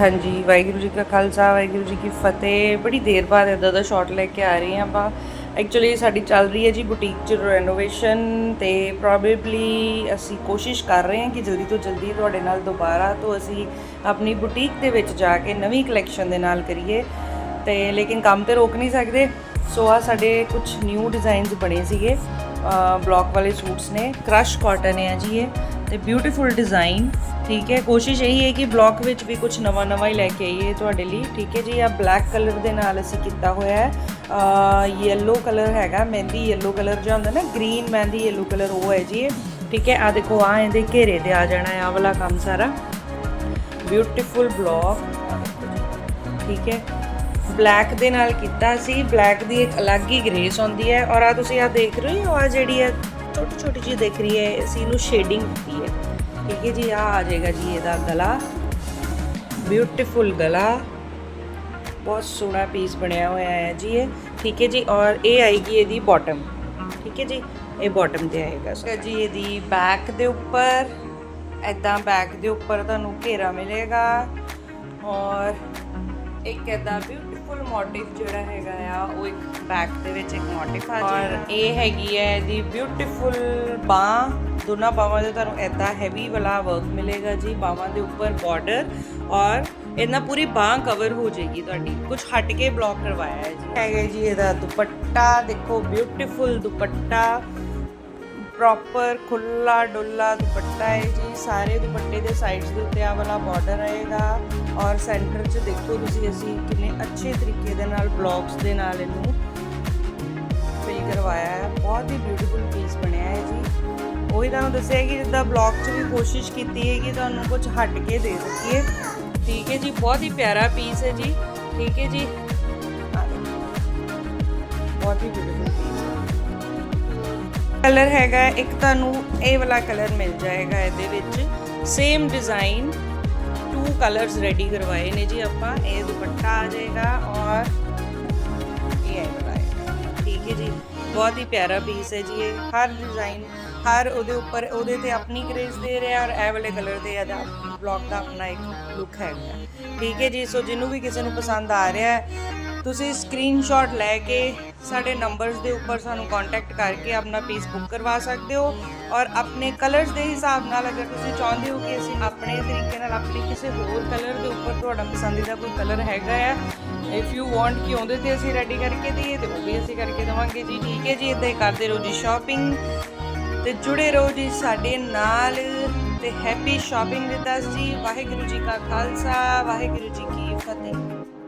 ਹਾਂਜੀ, ਵਾਹਿਗੁਰੂ ਜੀ ਕਾ ਖਾਲਸਾ, ਵਾਹਿਗੁਰੂ ਜੀ ਕੀ ਫਤਿਹ। ਬੜੀ ਦੇਰ ਬਾਅਦ ਇਦਾਂ ਦਾ ਸ਼ਾਟ ਲੈ ਕੇ ਆ ਰਹੇ ਹਾਂ ਆਪਾਂ। ਐਕਚੁਅਲੀ ਸਾਡੀ ਚੱਲ ਰਹੀ ਹੈ ਜੀ ਬੁਟੀਕ 'ਚ ਰੈਨੋਵੇਸ਼ਨ ਤੇ ਪ੍ਰੋਬੇਬਲੀ ਅਸੀਂ ਕੋਸ਼ਿਸ਼ ਕਰ ਰਹੇ ਹਾਂ ਕਿ ਜਲਦੀ ਤੋਂ ਜਲਦੀ ਤੁਹਾਡੇ ਨਾਲ ਦੁਬਾਰਾ ਤੋਂ ਅਸੀਂ ਆਪਣੀ ਬੁਟੀਕ ਦੇ ਵਿੱਚ ਜਾ ਕੇ ਨਵੀਂ ਕਲੈਕਸ਼ਨ ਦੇ ਨਾਲ ਕਰੀਏ। ਤੇ ਲੇਕਿਨ ਕੰਮ ਤੇ ਰੋਕ ਨਹੀਂ ਸਕਦੇ। ਸੋ ਆ ਸਾਡੇ ਕੁਝ ਨਿਊ ਡਿਜ਼ਾਈਨਸ ਬਣੇ ਸੀਗੇ। ਬਲੌਕ ਵਾਲੇ ਸੂਟਸ ਨੇ। ਕ੍ਰਸ਼ ਕਾਟਨ ਹੈ ਜੀ ਇਹ। ਤੇ ਬਿਊਟੀਫੁਲ ਡਿਜ਼ਾਈਨ ਠੀਕ ਹੈ। ਕੋਸ਼ਿਸ਼ ਇਹੀ ਹੈ ਕਿ ਬਲੌਕ ਵਿੱਚ ਵੀ ਕੁਝ ਨਵਾਂ ਨਵਾਂ ਹੀ ਲੈ ਕੇ ਆਈਏ ਤੁਹਾਡੇ ਲਈ, ਠੀਕ ਹੈ ਜੀ। ਆ ਬਲੈਕ ਕਲਰ ਦੇ ਨਾਲ ਅਸੀਂ ਕੀਤਾ ਹੋਇਆ ਹੈ। ਯੈਲੋ ਕਲਰ ਹੈਗਾ, ਮਹਿੰਦੀ ਯੈਲੋ ਕਲਰ ਜਿਹਾ ਹੁੰਦਾ ਨਾ ਗ੍ਰੀਨ ਮਹਿੰਦੀ ਯੈਲੋ ਕਲਰ ਉਹ ਹੈ ਜੀ ਇਹ। ਠੀਕ ਹੈ ਆ ਦੇਖੋ ਆ ਇਹਦੇ ਘੇਰੇ ਤੇ ਆ ਜਾਣਾ ਹੈ ਆ ਵਾਲਾ ਕੰਮ ਸਾਰਾ। ਬਿਊਟੀਫੁਲ ਬਲੌਕ ਠੀਕ ਹੈ। ਬਲੈਕ ਦੇ ਨਾਲ ਕੀਤਾ ਸੀ। ਬਲੈਕ ਦੀ ਇੱਕ ਅਲੱਗ ਹੀ ਗ੍ਰੇਸ ਆਉਂਦੀ ਹੈ। ਔਰ ਆ ਤੁਸੀਂ ਆ ਦੇਖ ਰਹੇ ਹੋ ਆ ਜਿਹੜੀ ਹੈ, ਛੋਟੀ ਛੋਟੀ ਜੀ ਦੇਖ ਰਹੀ ਹੈ। ਅਸੀਂ ਇਹਨੂੰ ਸ਼ੇਡਿੰਗ ਕੀਤੀ ਹੈ। ਠੀਕ ਹੈ ਜੀ ਆ ਆ ਜਾਏਗਾ ਜੀ ਇਹਦਾ ਗਲਾ। ਬਿਊਟੀਫੁਲ ਗਲਾ। ਬਹੁਤ ਸੋਹਣਾ ਪੀਸ ਬਣਿਆ ਹੋਇਆ ਹੈ ਜੀ ਇਹ। ਠੀਕ ਹੈ ਜੀ, ਔਰ ਇਹ ਆਏਗੀ ਇਹਦੀ ਬਾਟਮ ਠੀਕ ਹੈ ਜੀ, ਇਹ ਬਾਟਮ ਤੇ ਆਏਗਾ। ਸੋ ਜੀ ਇਹਦੀ ਬੈਕ ਦੇ ਉੱਪਰ ਐਦਾਂ ਬੈਕ ਦੇ ਉੱਪਰ ਤੁਹਾਨੂੰ ਘੇਰਾ ਮਿਲੇਗਾ। ਔਰ ਇੱਕ ਐਦਾਂ ਬਿਊਟੀਫੁਲ ਮੋਟਿਵ ਜਿਹੜਾ ਹੈਗਾ ਆ ਉਹ ਇੱਕ ਬੈਕ ਦੇ ਵਿੱਚ ਇੱਕ ਮੋਟਿਵ ਆ ਔਰ ਇਹ ਹੈਗੀ ਹੈ ਇਹਦੀ ਬਿਊਟੀਫੁਲ ਬਾਹ। ਦੋਨਾਂ ਬਾਹਾਂ ਦੇ ਤੁਹਾਨੂੰ ਐਦਾਂ ਹੈਵੀ ਵਾਲਾ ਵਰਕ ਮਿਲੇਗਾ ਜੀ ਬਾਹਾਂ ਦੇ ਉੱਪਰ ਬਾਰਡਰ ਔਰ ਇਹਨਾਂ ਪੂਰੀ ਬਾਹ ਕਵਰ ਹੋ ਜਾਏਗੀ ਤੁਹਾਡੀ। ਕੁਝ ਹਟ ਕੇ ਬਲੌਕ ਕਰਵਾਇਆ ਹੈ ਜੀ। ਹੈਗਾ ਜੀ ਇਹਦਾ ਦੁਪੱਟਾ ਦੇਖੋ ਬਿਊਟੀਫੁਲ ਦੁਪੱਟਾ। ਪ੍ਰੋਪਰ ਖੁੱਲਾ ਡੁੱਲਾ ਦੁਪੱਟਾ ਹੈ ਜੀ। ਸਾਰੇ ਦੁਪੱਟੇ ਦੇ ਸਾਈਡਸ ਦੇ ਉੱਤੇ ਆ ਵਾਲਾ ਬਾਰਡਰ ਆਏਗਾ ਔਰ ਸੈਂਟਰ 'ਚ ਦੇਖੋ ਤੁਸੀਂ ਅਸੀਂ ਕਿੰਨੇ ਅੱਛੇ ਤਰੀਕੇ ਦੇ ਨਾਲ ਬਲੌਕਸ ਦੇ ਨਾਲ ਇਹਨੂੰ ਫਿਲ ਕਰਵਾਇਆ ਹੈ। ਬਹੁਤ ਹੀ ਬਿਊਟੀਫੁਲ ਪੀਸ ਬਣਿਆ ਹੈ ਜੀ। ਉਹੀ ਤੁਹਾਨੂੰ ਦੱਸਿਆ ਕਿ ਜਿੱਦਾਂ ਬਲੌਕ 'ਚ ਵੀ ਕੋਸ਼ਿਸ਼ ਕੀਤੀ ਹੈ ਕਿ ਤੁਹਾਨੂੰ ਕੁਝ ਹਟ ਕੇ ਦੇ ਸਕੀਏ। ਠੀਕ ਹੈ ਜੀ, ਬਹੁਤ ਹੀ ਪਿਆਰਾ ਪੀਸ ਹੈ ਜੀ। ਠੀਕ ਹੈ ਜੀ। ਬਹੁਤ ਹੀ ਬਿਊਟੀਫੁਲ ਕਲਰ ਹੈਗਾ, ਇੱਕ ਤੁਹਾਨੂੰ ਇਹ ਵਾਲਾ ਕਲਰ ਮਿਲ ਜਾਏਗਾ ਇਹਦੇ ਵਿੱਚ। Same design two colours ready ਕਰਵਾਏ ਨੇ ਜੀ ਆਪਾਂ। ਇਹ ਦੁਪੱਟਾ ਆ ਜਾਏਗਾ ਔਰ ਇਹ ਹੈ ਵਾਲਾ ਹੈ ਠੀਕ ਹੈ ਜੀ। ਬਹੁਤ ਹੀ ਪਿਆਰਾ ਪੀਸ ਹੈ ਜੀ ਇਹ। ਹਰ ਡਿਜ਼ਾਈਨ ਹਰ ਉਹਦੇ ਉੱਪਰ, ਉਹਦੇ ਤੇ ਆਪਣੀ ਗ੍ਰੇਸ ਦੇ ਰਿਹਾ ਔਰ ਇਹ ਵਾਲੇ ਕਲਰ ਦੇ ਇਹਦਾ ਬਲੌਕ ਦਾ ਆਪਣਾ ਇੱਕ ਲੁੱਕ ਹੈਗਾ। ਠੀਕ ਹੈ ਜੀ। ਸੋ ਜਿਹਨੂੰ ਵੀ ਕਿਸੇ ਨੂੰ ਪਸੰਦ ਆ ਰਿਹਾ ਹੈ, ਤੁਸੀਂ ਸਕਰੀਨਸ਼ਾਟ ਲੈ ਕੇ ਸਾਡੇ ਨੰਬਰਸ ਦੇ ਉੱਪਰ ਸਾਨੂੰ ਕੰਟੈਕਟ ਕਰਕੇ ਆਪਣਾ ਪੀਸ ਬੁੱਕ ਕਰਵਾ ਸਕਦੇ ਹੋ ਔਰ ਆਪਣੇ ਕਲਰਸ ਦੇ ਹਿਸਾਬ ਨਾਲ ਅਗਰ ਤੁਸੀਂ ਚਾਹੁੰਦੇ ਹੋ ਕਿ ਅਸੀਂ ਆਪਣੇ ਤਰੀਕੇ ਨਾਲ ਆਪਣੇ ਕਿਸੇ ਹੋਰ ਕਲਰ ਦੇ ਉੱਪਰ ਤੁਹਾਡਾ ਪਸੰਦੀਦਾ ਕੋਈ ਕਲਰ ਹੈਗਾ ਆ ਇਫ ਯੂ ਵਾਂਟ ਕਿ ਉਹਦੇ ਤੇ ਅਸੀਂ ਰੈਡੀ ਕਰਕੇ ਦਈਏ ਤੇ ਉਹ ਵੀ ਅਸੀਂ ਕਰਕੇ ਦੇਵਾਂਗੇ ਜੀ। ਠੀਕ ਹੈ ਜੀ ਇਦਾਂ ਹੀ ਕਰਦੇ ਰਹੋ ਜੀ ਸ਼ਾਪਿੰਗ ਤੇ ਜੁੜੇ ਰਹੋ ਜੀ ਸਾਡੇ ਨਾਲ ਤੇ ਹੈਪੀ ਸ਼ਾਪਿੰਗ ਵਿਦ ਅਸ ਜੀ। ਵਾਹਿਗੁਰੂ ਜੀ ਕਾ ਖਾਲਸਾ, ਵਾਹਿਗੁਰੂ ਜੀ ਕੀ ਫਤਿਹ।